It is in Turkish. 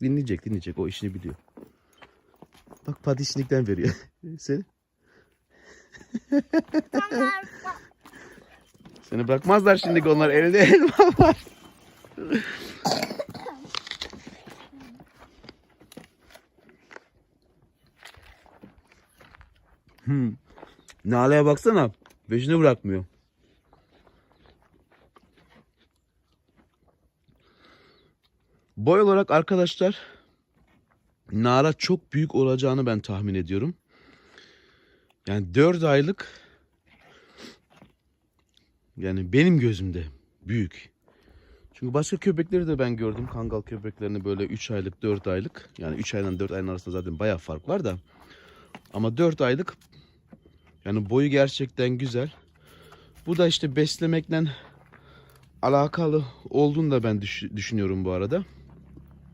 Dinleyecek dinleyecek o işini biliyor. Bak pati işinlikten veriyor. Seni. Seni bırakmazlar şimdi onlar elde elma var. hmm. Nale'ye baksana. Peşini bırakmıyor. Boy olarak arkadaşlar Nara çok büyük olacağını ben tahmin ediyorum. Yani 4 aylık yani benim gözümde büyük. Çünkü başka köpekleri de ben gördüm. Kangal köpeklerini böyle 3 aylık 4 aylık. Yani 3 aydan 4 ayın arasında zaten bayağı fark var da. Ama 4 aylık yani boyu gerçekten güzel. Bu da işte beslemekle alakalı olduğunu da ben düş- düşünüyorum bu arada.